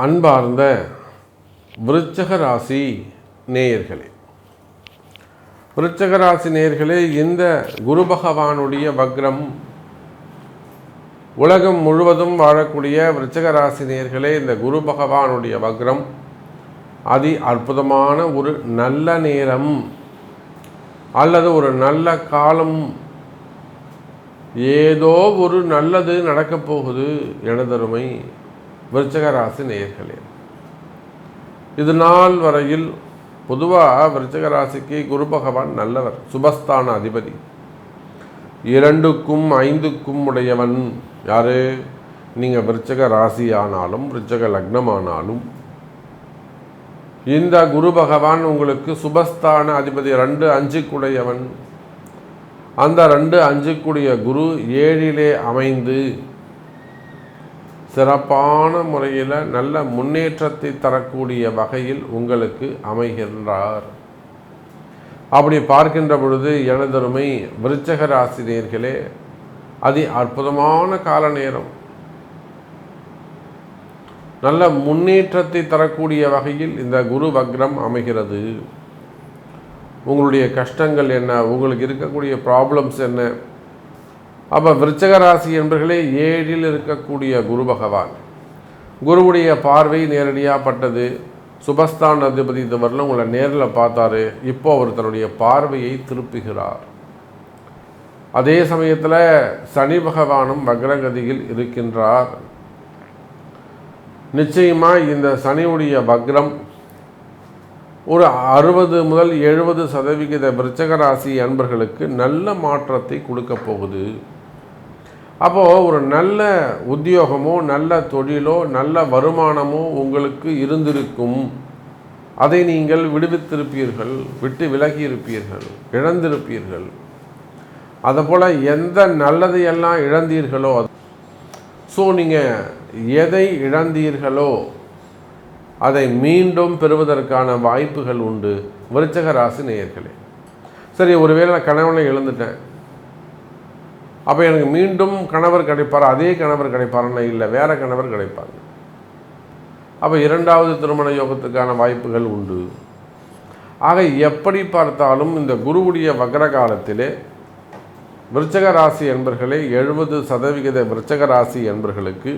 அன்பார்ந்த விருச்சக ராசி நேயர்களே. விருச்சக ராசி நேயர்களே இந்த குரு பகவானுடைய வக்ரம் உலகம் முழுவதும் வாழக்கூடிய விருச்சக ராசி நேயர்களே இந்த குரு பகவானுடைய வக்ரம் அதி அற்புதமான ஒரு நல்ல நேரம் அல்லது ஒரு நல்ல காலம். ஏதோ ஒரு நல்லது நடக்கப் போகுது எனதருமை விருச்சகராசி நேயர்களே இது நாள் வரையில் பொதுவாக விருச்சகராசிக்கு குரு பகவான் நல்லவர் சுபஸ்தான அதிபதி. இரண்டுக்கும் ஐந்துக்கும் உடையவன் யாரு? நீங்கள் விருச்சக ராசி ஆனாலும் விருச்சக லக்னமானாலும் இந்த குரு பகவான் உங்களுக்கு சுபஸ்தான அதிபதி ரெண்டு அஞ்சுக்குடையவன். அந்த ரெண்டு அஞ்சுக்குடைய குரு ஏழிலே அமைந்து சிறப்பான முறையில் நல்ல முன்னேற்றத்தை தரக்கூடிய வகையில் உங்களுக்கு அமைகின்றார். அப்படி பார்க்கின்ற பொழுது எனதருமை விருச்சக ராசினியர்களே அது அற்புதமான கால நேரம். நல்ல முன்னேற்றத்தை தரக்கூடிய வகையில் இந்த குரு வக்ரம் அமைகிறது. உங்களுடைய கஷ்டங்கள் என்ன? உங்களுக்கு இருக்கக்கூடிய ப்ராப்ளம்ஸ் என்ன? அப்போ விருச்சக ராசி என்பர்களே ஏழில் இருக்கக்கூடிய குரு பகவான். குருவுடைய பார்வை நேரடியாக பட்டது. சுபஸ்தான் அதிபதி இந்த வரல உங்களை நேரில் பார்த்தாரு. இப்போ அவர் தன்னுடைய பார்வையை திருப்புகிறார். அதே சமயத்தில் சனி பகவானும் வக்ரகதியில் இருக்கின்றார். நிச்சயமாக இந்த சனியுடைய வக்ரம் ஒரு அறுபது முதல் எழுபது சதவிகித விருச்சக ராசி அன்பர்களுக்கு நல்ல மாற்றத்தை கொடுக்க போகுது. அப்போது ஒரு நல்ல உத்தியோகமோ நல்ல தொழிலோ நல்ல வருமானமோ உங்களுக்கு இருந்திருக்கும். அதை நீங்கள் விடுவித்திருப்பீர்கள் விட்டு விலகி இருப்பீர்கள் இழந்திருப்பீர்கள் அதுபோல் எந்த நல்லதையெல்லாம் இழந்தீர்களோ ஸோ நீங்கள் எதை இழந்தீர்களோ அதை மீண்டும் பெறுவதற்கான வாய்ப்புகள் உண்டு. விருச்சக ராசி நேயர்களே. சரி ஒருவேளை நான் கணவனை இழந்துட்டேன் அப்போ எனக்கு மீண்டும் கணவர் கிடைப்பார்? அதே கணவர் கிடைப்பாருன்னு இல்லை வேற கணவர் கிடைப்பாங்க அப்போ இரண்டாவது திருமண யோகத்துக்கான வாய்ப்புகள் உண்டு. ஆக எப்படி பார்த்தாலும் இந்த குருவுடைய வக்ர காலத்திலே விருச்சக ராசி என்பர்களே எழுபது சதவிகித விருச்சக ராசி என்பர்களுக்கு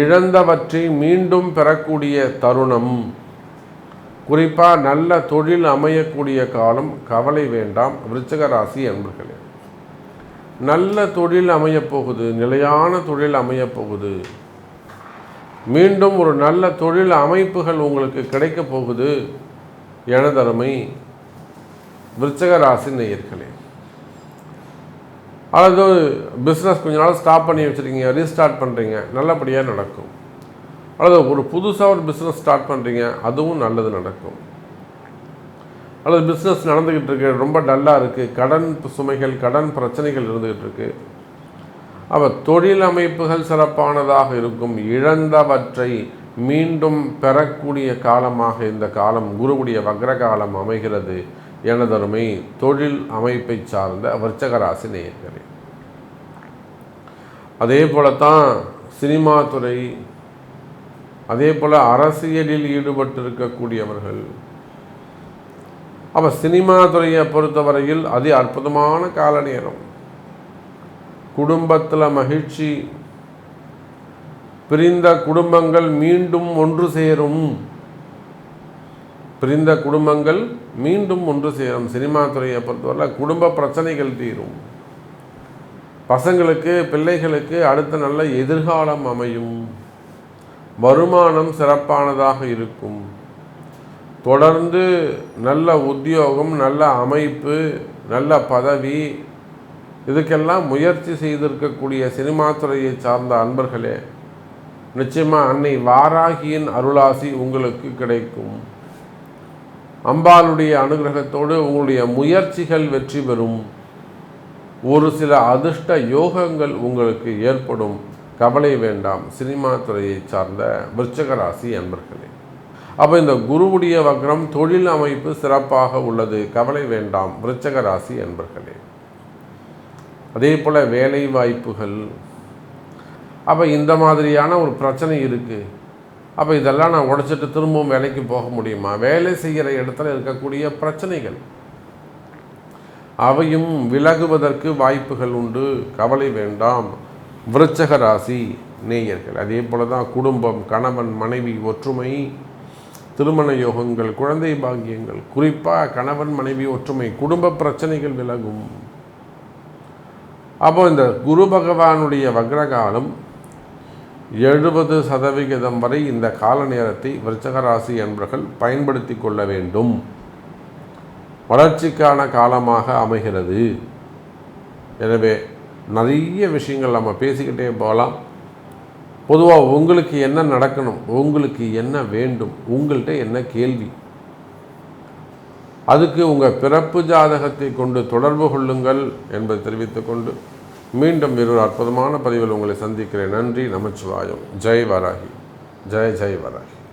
இழந்தவற்றை மீண்டும் பெறக்கூடிய தருணம். குறிப்பாக நல்ல தொழில் அமையக்கூடிய காலம் கவலை வேண்டாம் விருச்சக ராசி என்பர்களே. நல்ல தொழில் அமையப் போகுது நிலையான தொழில் அமையப்போகுது. மீண்டும் ஒரு நல்ல தொழில் அமைப்புகள் உங்களுக்கு கிடைக்கப் போகுது. எனதருமை விருச்சக ராசி நேயர்களே. அல்லது பிஸ்னஸ் கொஞ்ச நாள் ஸ்டாப் பண்ணி வச்சுருக்கீங்க ரீஸ்டார்ட் பண்ணுறீங்க நல்லபடியாக நடக்கும். அல்லது ஒரு புதுசாக ஒரு பிஸ்னஸ் ஸ்டார்ட் பண்ணுறீங்க அதுவும் நல்லது நடக்கும். அல்லது பிஸ்னஸ் நடந்துக்கிட்டு இருக்கு ரொம்ப டல்லாக இருக்குது கடன் சுமைகள் கடன் பிரச்சனைகள் இருந்துக்கிட்டு இருக்கு. அப்போ தொழில் அமைப்புகள் சிறப்பானதாக இருக்கும். இழந்தவற்றை மீண்டும் பெறக்கூடிய காலமாக இந்த காலம் குருவுடைய வக்ர காலம் அமைகிறது எனதருமை தொழில் அமைப்பை சார்ந்த வர்ச்சகராசி நேயர்களே. அதே போலத்தான் சினிமா துறை அதே போல் அரசியலில் ஈடுபட்டிருக்கக்கூடியவர்கள் அப்போ சினிமா துறையை பொறுத்தவரையில் அதி அற்புதமான கால நேரம். குடும்பத்தில் மகிழ்ச்சி. பிரிந்த குடும்பங்கள் மீண்டும் ஒன்று சேரும். பிரிந்த குடும்பங்கள் மீண்டும் ஒன்று சேரும். சினிமா துறையை பொறுத்தவரை குடும்ப பிரச்சனைகள் தீரும். பசங்களுக்கு பிள்ளைகளுக்கு அடுத்த நல்ல எதிர்காலம் அமையும். வருமானம் சிறப்பானதாக இருக்கும். தொடர்ந்து நல்ல உத்தியோகம் நல்ல அமைப்பு நல்ல பதவி இதுக்கெல்லாம் முயற்சி செய்திருக்கக்கூடிய சினிமா துறையை சார்ந்த அன்பர்களே நிச்சயமாக அன்னை வாராகியின் அருளாசி உங்களுக்கு கிடைக்கும். அம்பாளுடைய அனுகிரகத்தோடு உங்களுடைய முயற்சிகள் வெற்றி பெறும். ஒரு சில அதிர்ஷ்ட யோகங்கள் உங்களுக்கு ஏற்படும். கவலை வேண்டாம். சினிமா துறையை சார்ந்த விருச்சகராசி அன்பர்களே. அப்போ இந்த குருவுடைய வக்ரம் தொழில் அமைப்பு சிறப்பாக உள்ளது. கவலை வேண்டாம். விருச்சக ராசி என்பர்களே. அதே போல் வேலை வாய்ப்புகள். அப்போ இந்த மாதிரியான ஒரு பிரச்சனை இருக்குது அப்போ இதெல்லாம் நான் உடைச்சிட்டு திரும்பவும் வேலைக்கு போக முடியுமா? வேலை செய்கிற இடத்துல இருக்கக்கூடிய பிரச்சனைகள். அவையும் விலகுவதற்கு வாய்ப்புகள் உண்டு. கவலை வேண்டாம். விருச்சக ராசி நேயர்கள். அதே போல தான் குடும்பம் கணவன் மனைவி ஒற்றுமை திருமண யோகங்கள் குழந்தை பாக்கியங்கள் குறிப்பாக கணவன் மனைவி ஒற்றுமை குடும்ப பிரச்சனைகள் விலகும். அப்போ இந்த குரு பகவானுடைய வக்ரகாலம் எழுபது சதவிகிதம் வரை இந்த கால நேரத்தை விருச்சகராசி என்பவர்கள் என்பர்கள் பயன்படுத்தி கொள்ள வேண்டும். வளர்ச்சிக்கான காலமாக அமைகிறது. எனவே நிறைய விஷயங்கள் நம்ம பேசிக்கிட்டே போகலாம். பொதுவாக உங்களுக்கு என்ன நடக்கணும்? உங்களுக்கு என்ன வேண்டும்? உங்கள்கிட்ட என்ன கேள்வி? அதுக்கு உங்கள் பிறப்பு ஜாதகத்தை கொண்டு தொடர்பு கொள்ளுங்கள் என்பதை தெரிவித்துக்கொண்டு மீண்டும் இருவர் அற்புதமான பதிவில் உங்களை சந்திக்கிறேன். நன்றி நமச்சிவாயம். ஜெய் வராகி. ஜெய் ஜெய் வராகி.